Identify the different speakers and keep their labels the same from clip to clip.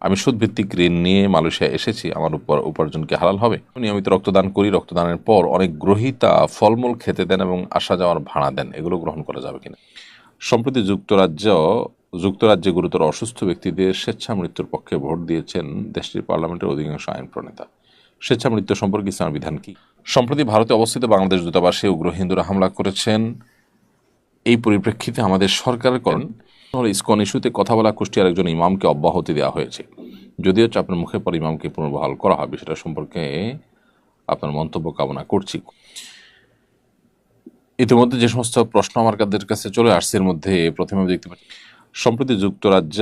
Speaker 1: আমি সুদভিত্তিক ঋণ নিয়ে মালয়েশিয়া এসেছি, আমার উপর উপার্জন কি হালাল হবে? নিয়মিত রক্তদান করি, রক্তদানের পর অনেক গ্রহীতা ফলমূল খেতে দেন এবং আসা যাওয়ার ভাড়া দেন। এগুলো গ্রহণ করা যাবে কিনা? সম্প্রতি যুক্তরাজ্য, যুক্তরাজ্যে গুরুতর অসুস্থ ব্যক্তিদের স্বেচ্ছা মৃত্যুর পক্ষে ভোট দিয়েছেন দেশটির পার্লামেন্টের অধিকাংশ আইন প্রণেতা। স্বেচ্ছা মৃত্যু সম্পর্কে ইসলামের বিধান কি? সম্প্রতি ভারতে অবস্থিত বাংলাদেশ দূতাবাসে উগ্র হিন্দুরা হামলা করেছেন। এই পরিপ্রেক্ষিতে আমাদের সরকারের হলো ইসকন ইস্যুতে কথা বলা কুষ্টিয়ার একজন ইমামকে অব্যাহতি দেওয়া হয়েছে। যদিও চাপের মুখে পর ইমামকে পুনর্বহাল করা হবে, সেটা সম্পর্কে আপনার মন্তব্য কামনা করছি। ইতিমধ্যে যে সমস্ত প্রশ্ন আমার কাছে চলে আসছে, এর মধ্যে প্রথমে আমি দেখতে পাচ্ছি, সম্প্রতি যুক্তরাজ্য,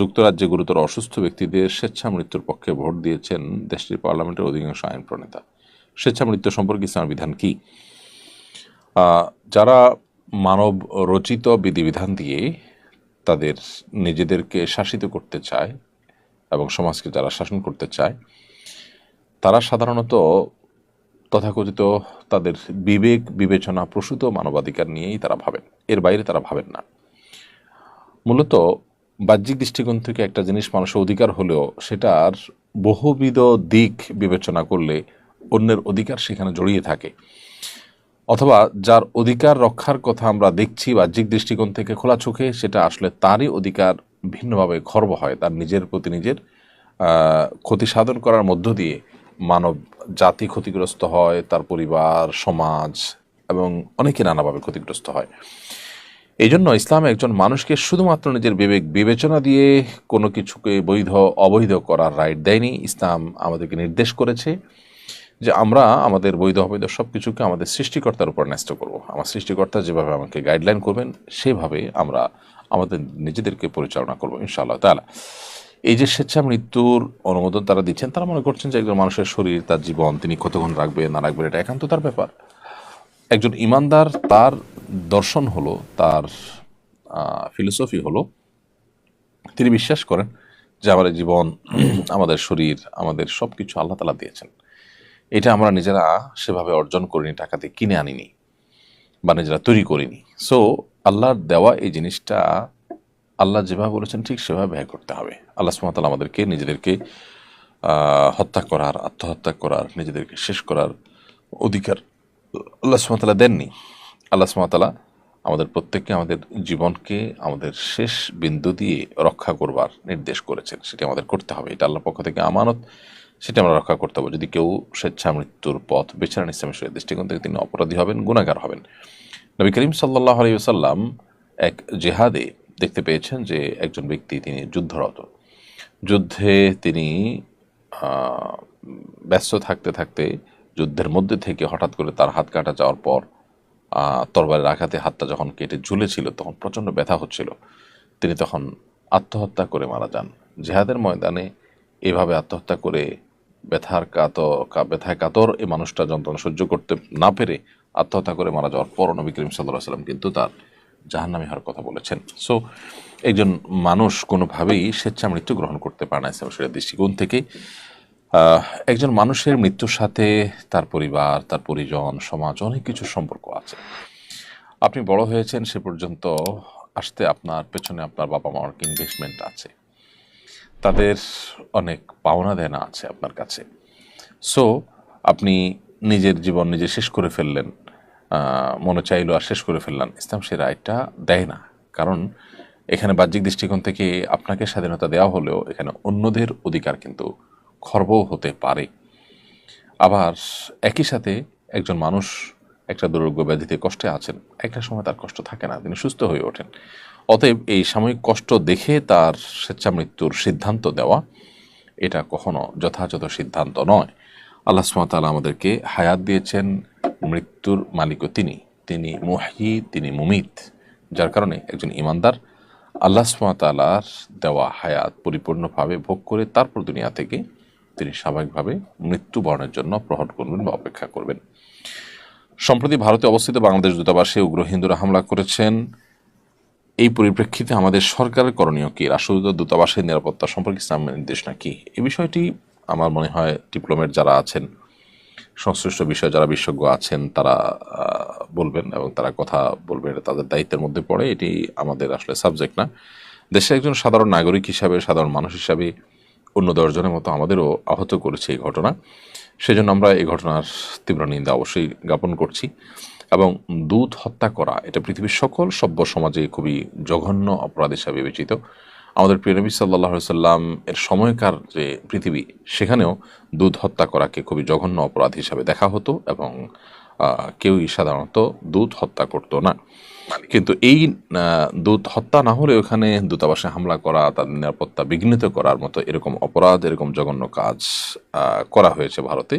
Speaker 1: যুক্তরাজ্যে গুরুতর অসুস্থ ব্যক্তিদের স্বেচ্ছা মৃত্যুর পক্ষে ভোট দিয়েছেন দেশটির পার্লামেন্টের অধিকাংশ আইন প্রণেতা। স্বেচ্ছা মৃত্যু সম্পর্কে ইসলামের বিধান কি? যারা মানব রচিত বিধিবিধান দিয়ে তাদের নিজেদেরকে শাসিত করতে চায় এবং সমাজকে যারা শাসন করতে চায়, তারা সাধারণত তথাকথিত তাদের বিবেক, বিবেচনা, প্রসূত মানবাধিকার নিয়েই তারা ভাবেন। এর বাইরে তারা ভাবেন না। মূলত বাহ্যিক দৃষ্টিকোণ থেকে একটা জিনিস মানুষের অধিকার হলেও সেটার বহুবিধ দিক বিবেচনা করলে অন্যের অধিকার সেখানে জড়িয়ে থাকে। অথবা যার অধিকার রক্ষার কথা আমরা দেখছি বাহ্যিক দৃষ্টিকোণ থেকে খোলা চোখে, সেটা আসলে তারই অধিকার ভিন্নভাবে খর্ব হয়। তার নিজের প্রতি নিজের ক্ষতি সাধন করার মধ্য দিয়ে মানব জাতি ক্ষতিগ্রস্ত হয়, তার পরিবার, সমাজ এবং অনেকে নানাভাবে ক্ষতিগ্রস্ত হয়। এই জন্য ইসলাম একজন মানুষকে শুধুমাত্র নিজের বিবেক বিবেচনা দিয়ে কোনো কিছুকে বৈধ, অবৈধ করার রাইট দেয়নি। ইসলাম আমাদেরকে নির্দেশ করেছে। যে আমরা আমাদের বৈধ, অবৈধ সব কিছুকে আমাদের সৃষ্টিকর্তার উপর ন্যস্ত করব। আমার সৃষ্টিকর্তা যেভাবে আমাকে গাইডলাইন করবেন, সেভাবে আমরা আমাদের নিজেদেরকে পরিচালনা করব ইনশাআল্লাহ তালা এই যে স্বেচ্ছা মৃত্যুর অনুমোদন তারা দিচ্ছেন, তারা মনে করছেন যে একজন মানুষের শরীর, তার জীবন, তিনি কতক্ষণ রাখবে না রাখবেন, এটা একান্ত তার ব্যাপার। একজন ইমানদার, তার দর্শন হলো, তার ফিলোসফি হলো, তিনি বিশ্বাস করেন যে আমাদের জীবন, আমাদের শরীর, আমাদের সব কিছু আল্লাহ তালা দিয়েছেন। এটা আমরা নিজেরা সেভাবে অর্জন করিনি টাকা দিয়ে কিনে আনিনি বা নিজেরা তৈরি করিনি। সো আল্লাহর দেওয়া এই জিনিসটা আল্লাহ যেভাবে বলেছেন ঠিক সেভাবে ব্যয় করতে হবে। আল্লাহ সুমতাল আমাদেরকে নিজেদেরকে হত্যা করার, আত্মহত্যা করার, নিজেদেরকে শেষ করার অধিকার আল্লাহ সুমতালা দেননি। আল্লাহ সুমতালা আমাদের প্রত্যেককে আমাদের জীবনকে আমাদের শেষ বিন্দু দিয়ে রক্ষা করবার নির্দেশ করেছেন, সেটি আমাদের করতে হবে। এটা আল্লাহর পক্ষ থেকে আমানত। সেটা আমরা রক্ষা করতে হবে যদি কেউ স্বেচ্ছা মৃত্যুর পথ বেছে নেন ইসলামের দৃষ্টিকোণ থেকে তিনি অপরাধী হবেন, গুণাগার হবেন। নবী করিম সাল্লাহ আলাইসাল্লাম এক জেহাদে দেখতে পেয়েছেন যে একজন ব্যক্তি তিনি যুদ্ধরত। যুদ্ধে তিনি ব্যস্ত থাকতে থাকতে যুদ্ধের মধ্যে থেকে হঠাৎ করে তার হাত কাটা যাওয়ার পর তরবারের আঘাতে হাতটা যখন কেটে ঝুলেছিল, তখন প্রচণ্ড ব্যথা হচ্ছিল। তিনি তখন আত্মহত্যা করে মারা যান। জেহাদের ময়দানে এভাবে আত্মহত্যা করে ব্যথার কাত কা- ব্যথায় কাতর এই মানুষটা যন্ত্রণা সহ্য করতে না পেরে আত্মহত্যা করে মারা যাওয়ার পর নবী করিম সাল্লাহ সাল্লাম কিন্তু তার জাহান্নামী হওয়ার কথা বলেছেন। সো একজন মানুষ কোনোভাবেই স্বেচ্ছা মৃত্যু গ্রহণ করতে পারে না, ইসলাম শরীরের দৃষ্টিকোণ থেকে। একজন মানুষের মৃত্যুর সাথে তার পরিবার, তার পরিজন, সমাজ অনেক কিছু সম্পর্ক আছে। আপনি বড় হয়েছেন সে পর্যন্ত আসতে আপনার পেছনে আপনার বাবা মার ইনভেস্টমেন্ট আছে। তাদের অনেক পাওনা দেনা আছে আপনার কাছে। সো আপনি নিজের জীবন নিজে শেষ করে ফেললেন মনে চাইলো আর শেষ করে ফেললেন ইসলাম সে রায়টা দেয় না। কারণ এখানে বাহ্যিক দৃষ্টিকোণ থেকে আপনাকে স্বাধীনতা দেওয়া হলেও এখানে অন্যদের অধিকার কিন্তু খর্ব হতে পারে। আবার একই সাথে একজন মানুষ একটা দুরোগ্য ব্যাধিতে কষ্টে আছেন, একটা সময় তার কষ্ট থাকে না, তিনি সুস্থ হয়ে ওঠেন। অতএব এই সাময়িক কষ্ট দেখে তার স্বেচ্ছা মৃত্যুর সিদ্ধান্ত দেওয়া, এটা কখনো যথাযথ সিদ্ধান্ত নয়। আল্লাহ সুমতাল আমাদেরকে হায়াত দিয়েছেন, মৃত্যুর মালিকও তিনি তিনি মুহি তিনি মুমিত, যার কারণে একজন ইমানদার। আল্লাহ সুমতালার দেওয়া হায়াত পরিপূর্ণভাবে ভোগ করে তারপর দুনিয়া থেকে তিনি স্বাভাবিকভাবে মৃত্যুবরণের জন্য প্রহর করবেন বা অপেক্ষা করবেন। সম্প্রতি ভারতে অবস্থিত বাংলাদেশ দূতাবাসে উগ্র হিন্দুরা হামলা করেছেন। এই পরিপ্রেক্ষিতে আমাদের সরকারের করণীয় কী? রাষ্ট্রদূত দূতাবাসের নিরাপত্তা সম্পর্কে ইসলামের নির্দেশনা কি? এই বিষয়টি আমার মনে হয় ডিপ্লোমেট যারা আছেন, সংশ্লিষ্ট বিষয়ে যারা বিশেষজ্ঞ আছেন, তারা বলবেন এবং তারা কথা বলবেন তাদের দায়িত্বের মধ্যে পড়ে। এটি আমাদের আসলে সাবজেক্ট না। দেশের একজন সাধারণ নাগরিক হিসাবে, সাধারণ মানুষ হিসাবে অন্য দশজনের মতো আমাদেরও আহত করেছে এই ঘটনা। সেজন্য আমরা এই ঘটনার তীব্র নিন্দা অবশ্যই জ্ঞাপন করছি। এবং দুধ হত্যা করা, এটা পৃথিবীর সকল সভ্য সমাজে খুবই জঘন্য অপরাধ হিসাবে বিবেচিত। আমাদের প্রিয় নবী সাল্লাহ সাল্লাম এর সময়কার যে পৃথিবী, সেখানেও দুধ হত্যা করাকে খুবই জঘন্য অপরাধ হিসাবে দেখা হতো এবং কেউই সাধারণত দুধ হত্যা করতো না। কিন্তু এই দূত হত্যা না হলে ওখানে দূতাবাসে হামলা করা, তাদের নিরাপত্তা বিঘ্নিত করার মতো এরকম অপরাধ, এরকম জঘন্য কাজ করা হয়েছে ভারতে,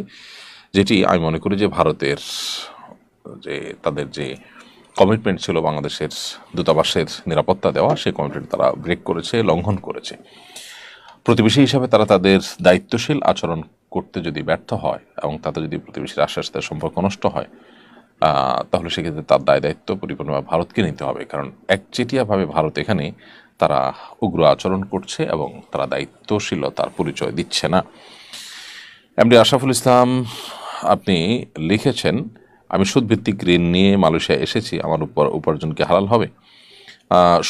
Speaker 1: যেটি আমি মনে করি যে ভারতের যে তাদের যে কমিটমেন্ট ছিল বাংলাদেশের দূতাবাসের নিরাপত্তা দেওয়া, সেই কমিটমেন্ট তারা ব্রেক করেছে, লঙ্ঘন করেছে। প্রতিবেশী হিসাবে তারা তাদের দায়িত্বশীল আচরণ করতে যদি ব্যর্থ হয় এবং তাতে যদি প্রতিবেশীর আশ্বাস সাথে সম্পর্ক নষ্ট হয় তাহলে সেক্ষেত্রে তার দায় দায়িত্ব পরিপূর্ণভাবে ভারতকে নিতে হবে। কারণ একচেটিয়াভাবে ভারত এখানে তারা উগ্র আচরণ করছে এবং তারা দায়িত্বশীলতার পরিচয় দিচ্ছে না। এমডি আশরাফুল ইসলাম, আপনি লিখেছেন আমি সুদভিত্তিক ঋণ নিয়ে মালয়েশিয়া এসেছি, আমার উপর উপার্জন কি হালাল হবে?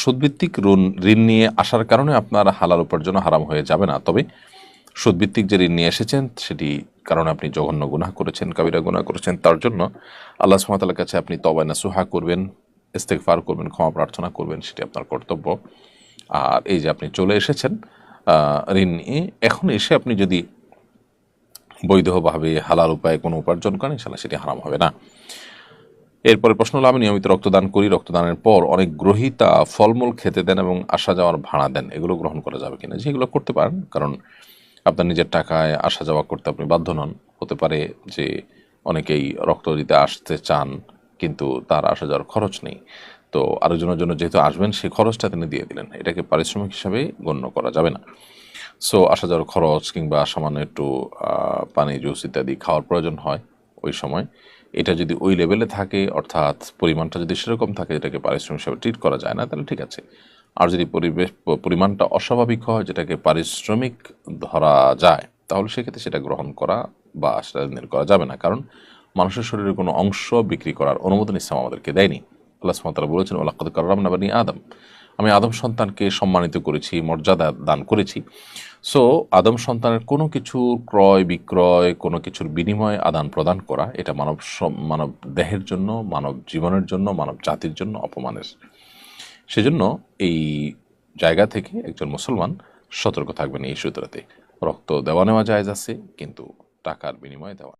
Speaker 1: সুদভিত্তিক ঋণ ঋণ নিয়ে আসার কারণে আপনার হালাল উপার্জন হারাম হয়ে যাবে না। তবে সুদভিত্তিক যে ঋণ নিয়ে এসেছেন, সেটি কারণে আপনি জঘন্য গুনাহ করেছেন, কাবিরা গুনাহ করেছেন। তার জন্য আল্লাহ সুমাতার কাছে আপনি তবায় নাসুহা করবেন ইস্তেকফার করবেন, ক্ষমা প্রার্থনা করবেন, সেটি আপনার কর্তব্য। আর এই যে আপনি চলে এসেছেন ঋণ নিয়ে, এখন এসে আপনি যদি বৈধভাবে হালাল উপায়ে কোনো উপার্জন করেন ইনশাল্লাহ সেটি হারাম হবে না। এরপরে প্রশ্ন হলো, আমি নিয়মিত রক্তদান করি, রক্তদানের পর অনেক গ্রহীতা ফলমূল খেতে দেন এবং আসা যাওয়ার ভাড়া দেন, এগুলো গ্রহণ করা যাবে কিনা? যেগুলো করতে পারেন, কারণ আপনার নিজের টাকায় আসা যাওয়া করতে আপনি বাধ্য নন। হতে পারে যে অনেকেই রক্ত দিতে আসতে চান, কিন্তু তার আসা যাওয়ার খরচ নেই। তো আরেকজনের জন্য যেহেতু আসবেন, সেই খরচটা তিনি দিয়ে দিলেন। এটাকে পারিশ্রমিক হিসাবে গণ্য করা যাবে না। সো আসা যাওয়ার খরচ কিংবা সামান্য একটু পানি, জুস ইত্যাদি খাওয়ার প্রয়োজন হয় ওই সময়। এটা যদি ওই লেভেলে থাকে, অর্থাৎ পরিমাণটা যদি সেরকম থাকে এটাকে পারিশ্রমিক হিসাবে ট্রিট করা যায় না, তাহলে ঠিক আছে। আর যদি পরিবেশ, পরিমাণটা অস্বাভাবিক হয়, যেটাকে পারিশ্রমিক ধরা যায়, তাহলে সেক্ষেত্রে সেটা গ্রহণ করা বা সেটা করা যাবে না। কারণ মানুষের শরীরের কোনো অংশ বিক্রি করার অনুমোদন ইসলাম আমাদেরকে দেয়নি। আল্লাহ সুবহানাহু বলেছেন ওলাক্কাদ কাররাম নাবানি আদম। আমি আদম সন্তানকে সম্মানিত করেছি, মর্যাদা দান করেছি। সো আদম সন্তানের কোনো কিছুর ক্রয়, বিক্রয়, কোনো কিছুর বিনিময়ে আদান প্রদান করা, এটা মানব মানব দেহের জন্য, মানব জীবনের জন্য, মানব জাতির জন্য অপমানের। সেজন্য এই জায়গা থেকে একজন মুসলমান সতর্ক থাকবেন এই সূত্রতে। রক্ত দেওয়া নেওয়া জায়েজ আছে, কিন্তু টাকার বিনিময়ে দেওয়া